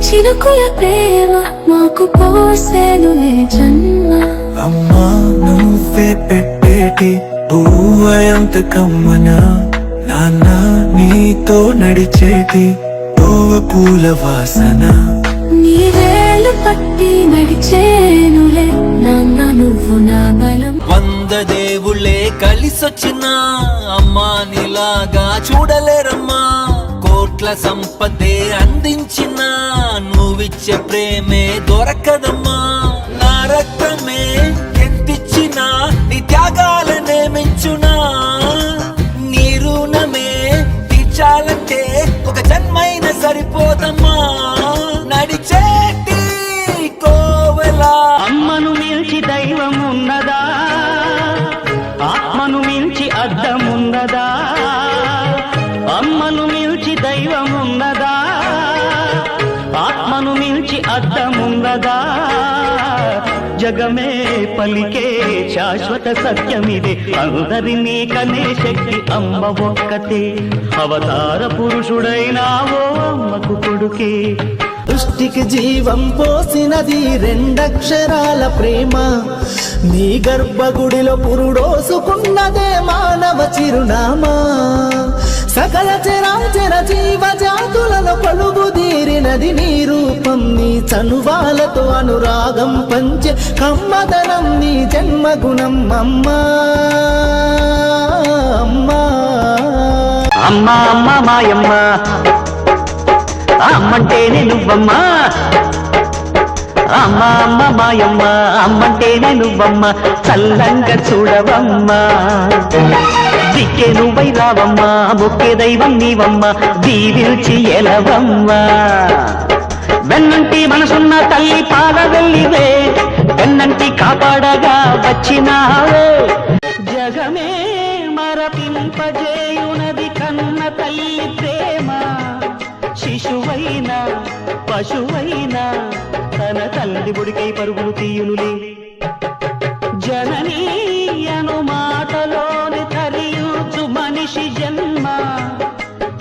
నీ చిరుకుల ప్రేమ మాకు పోసేను ఏ జన్మ. అమ్మా నువ్వే పెట్టేటి పువ్వయంత కమ్మన. నాన్న నీతో నడిచేటి పువ్వు పూల వాసన. నీవేళ్ళు పట్టి నడిచేనులే నాన్న నువ్వు నా బలం. వంద దేవుళ్ళే కలిసొచ్చిన అమ్మా నీలాగా చూడలేరమ్మా. కోట్ల సంపదే అందించిన నువ్విచ్చే ప్రేమే దొరకదమ్మా. నా రక్తమే జగమే పలికే శాశ్వత సత్యమిదే. అందరినీ కనే శక్తి అమ్మ ఒక్కతే. అవతార పురుషుడైనావో అమ్మకు కొడుకే. సృష్టికి జీవం పోసినది రెండక్షరాల ప్రేమ. నీ గర్భగుడిలో పురుడోసుకున్నదే మానవ చిరునామా. సకల చరాచర జీవ జాతులను కొలుగు నీ రూపం. నీ చనువాలతో అనురాగం పంచే కమ్మదనం నీ జన్మగుణం. అమ్మా అమ్మా. అమ్మా అమ్మ మాయమ్మ. అమ్మంటేనే నువ్వమ్మా. అమ్మ అమ్మ మాయమ్మ అమ్మంటేనే నువ్వమ్మ. చల్లంగా చూడవమ్మా. దిక్కే నువ్వై రావమ్మా మొక్కే దైవం నీవమ్మ. దీవిల్చి ఎలవమ్మా. వెన్నంటి మనసున్న తల్లి పాద వెళ్ళివే వెన్నంటి కాపాడగా వచ్చినావే. జగమే మరపింపజేయునది పశువైనా తన తల్లి బుడికై పరుగులు తీయునులే. జననీ అను మాటలోని తరియుచు మనిషి జన్మ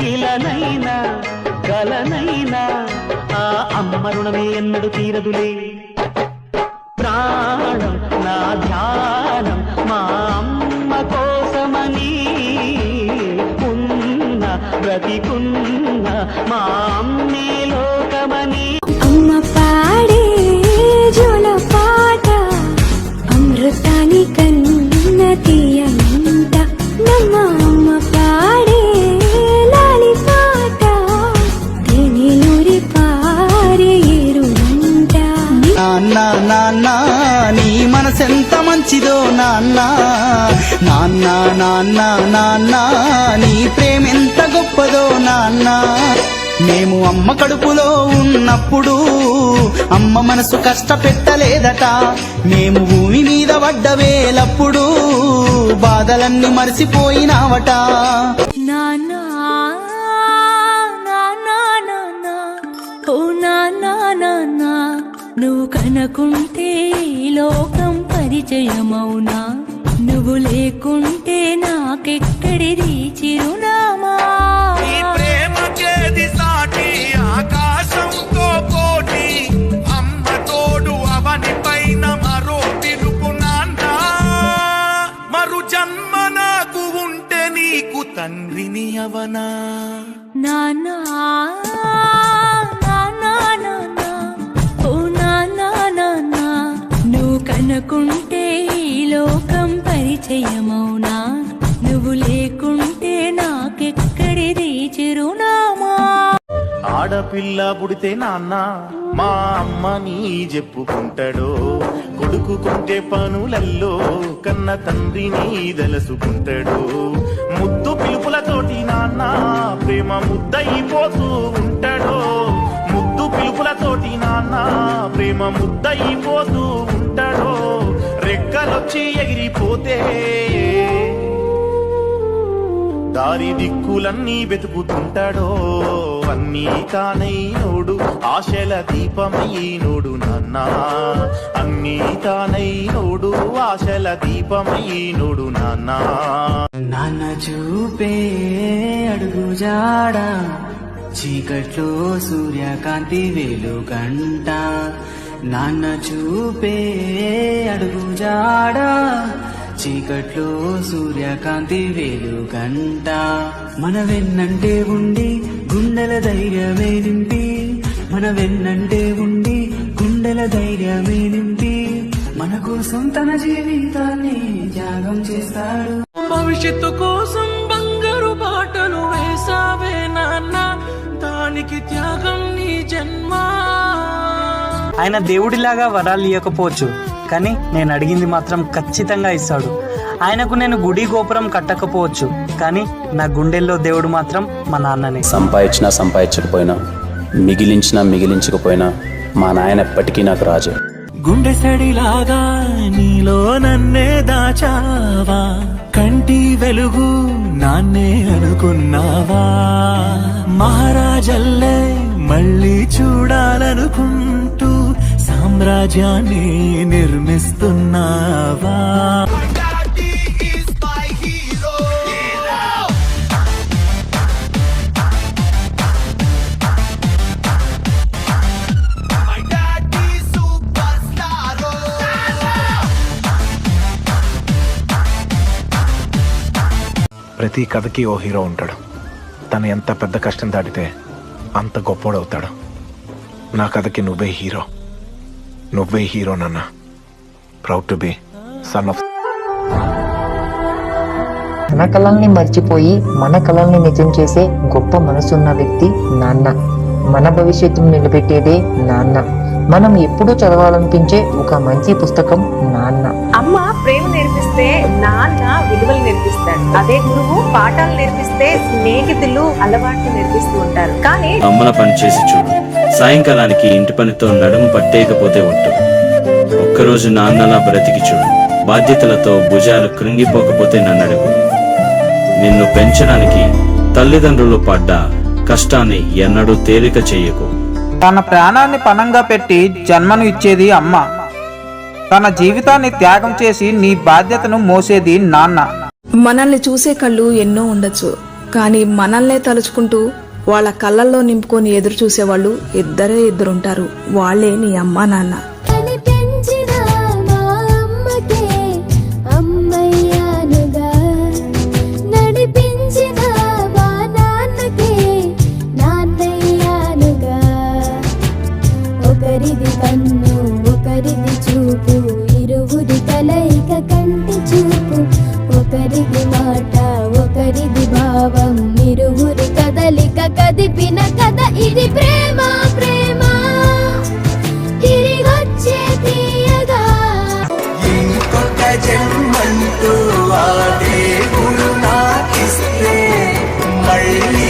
కిలనైనా కలనైనా ఆ అమ్మ రుణమే ఎన్నడు తీరదులే. ప్రాణం నా నాన్న నాన్న నీ ప్రేమెంత గొప్పదో నాన్న. మేము అమ్మ కడుపులో ఉన్నప్పుడు అమ్మ మనసు కష్టపెట్టలేదట. మేము భూమి మీద పడ్డ వేలప్పుడు బాధలన్నీ మరిసిపోయినావట. నానా నువ్వు కనకుంటే లోకం పరిచయమవునా? నువ్వు లేకుంటే నాకెక్కడిది చిరునామా? నీ ప్రేమ చేది సాటి ఆకాశంతో కోటి అమ్మ తోడు అవని పైన మరో నాన్న. మరు జన్మ నాకు ఉంటే నీకు తండ్రిని అవనా? నానా నానా నానా ఓ నానా నానా నువ్వు కనుకుంటే ఈ పరిచయమవునా నువ్వు లేకుంటే నాకెక్కడిది చిరునామా ఆడపిల్ల పుడితే నాన్న మా అమ్మ నీ చెప్పుకుంటాడో. కొడుకుకుంటే పనులల్లో కన్న తండ్రిని దలుసుకుంటాడు. ముద్దు పిలుపులతోటి నాన్న ప్రేమ ముద్దయిపోతూ ఉంటాడో. ముద్దు పిలుపులతోటి నాన్న ప్రేమ ముద్దయిపోతూ ఉంటాడో. రెక్కలొచ్చి ఎగిరిపోతే. దారి దిక్కులన్నీ వెతుకుతుంటాడో అన్నీ తానైనోడు ఆశల దీపమయ్యినోడు నాన్న. అన్నీ తానైనోడు ఆశల దీపమయ్యినోడు నాన్న. నాన్న చూపే అడుగు జాడ చీకట్లో సూర్యకాంతి వెలుగంట నాన్న చూపే అడుగు జాడా చీకట్లో సూర్యకాంతి వెలుగంట. మన వెన్నంటే ఉండి గుండెల ధైర్యమే నింపి మన వెన్నంటే ఉండి గుండెల ధైర్యమే నింపి మన కోసం తన జీవితాన్ని త్యాగం చేస్తాడు. భవిష్యత్తు కోసం బంగారు బాటలు వేసావే నాన్న దానికి త్యాగం ఆయన దేవుడిలాగా వరాలు ఇవ్వకపోవచ్చు కానీ నేను అడిగింది మాత్రం ఖచ్చితంగా ఇస్తాడు. ఆయనకు నేను గుడి గోపురం కట్టకపోవచ్చు కానీ నా గుండెల్లో దేవుడు మాత్రం మా నాన్ననే. సంపాదించినా సంపాదించకపోయినా మిగిలించినా మిగిలించకపోయినా మా నాయన ఎప్పటికీ నాకు రాజే. గుండె సడిలాగా నీలో నన్నే దాచావా? కంటి వెలుగు నాన్నే అనుకున్నావా? మహారాజల్లే మళ్ళీ చూడాలనుకుంటూ సామ్రాజ్యాన్ని నిర్మిస్తున్నావా? ప్రతి కథకి ఓ హీరో ఉంటాడు. తను ఎంత పెద్ద కష్టం దాటితే అంత గొప్పోడవుతాడు. నా కథకి నువ్వే హీరో. నువ్వే హీరో నాన్న. Proud to be son of మన కళల్ని మర్చిపోయి మన కళల్ని నిజం చేసే గొప్ప మనసున్న వ్యక్తి నాన్న. మన భవిష్యత్తును నిలబెట్టేదే నాన్న. మనం ఎప్పుడూ చదవాలనిపించే ఒక మంచి పుస్తకం నాన్న. అమ్మ ప్రేమ నేర్పిస్తే నాన్న విలువలు నేర్పిస్తాడు అదే గురువు పాఠాలు నేర్పిస్తే స్నేహితులు అలవాట్లు నేర్పిస్తూ ఉంటారు. కానీ పని చేసి చూడు. సాయంకాలానికి ఇంటి పనితో నడుము పట్టేయకపోతే ఒట్టు. ఒక్కరోజు నాన్నలా బ్రతికి చూడు. బాధ్యతలతో భుజాలు కృంగిపోకపోతే నన్ను అడుగు నిన్ను పెంచడానికి తల్లిదండ్రులు పడ్డ కష్టాన్ని ఎన్నడూ తేలిక చెయ్యకు తన ప్రాణాన్ని పణంగా పెట్టి జన్మను ఇచ్చేది అమ్మ. తన జీవితాన్ని త్యాగం చేసి నీ బాధ్యతను మోసేది నాన్న. మనల్ని చూసే కళ్ళు ఎన్నో ఉండొచ్చు కానీ మనల్నే తలుచుకుంటూ వాళ్ళ కళ్ళల్లో నింపుకొని ఎదురు చూసేవాళ్ళు ఇద్దరే ఇద్దరుంటారు. వాళ్ళే నీ అమ్మా నాన్న. కనిపించిన మా అమ్మకే నడిపించిన మా నాన్నకే నాన్నయ్యానుగా. ఒకరిది కన్ను ఒకరిది చూపు ఇరువురి కలయిక కంటి చూపు. ఒకరిది మాట ఒకరిది భావం కదిపిన కథ ఇది ప్రేమ ప్రేమ. తిరిగొచ్చే తీయగా. ఇంకొక జన్మంటూ ఆ దేవుడు నాకిస్తే మళ్ళీ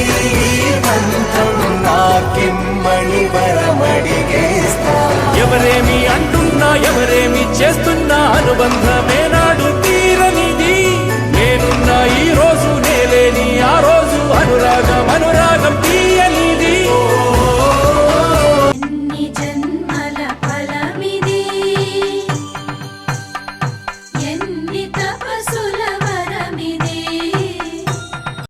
బంధం నాకిమ్మని వరమడిగేస్తా. ఎవరేమి అంటున్నా ఎవరేమి చేస్తున్నా అనుబంధం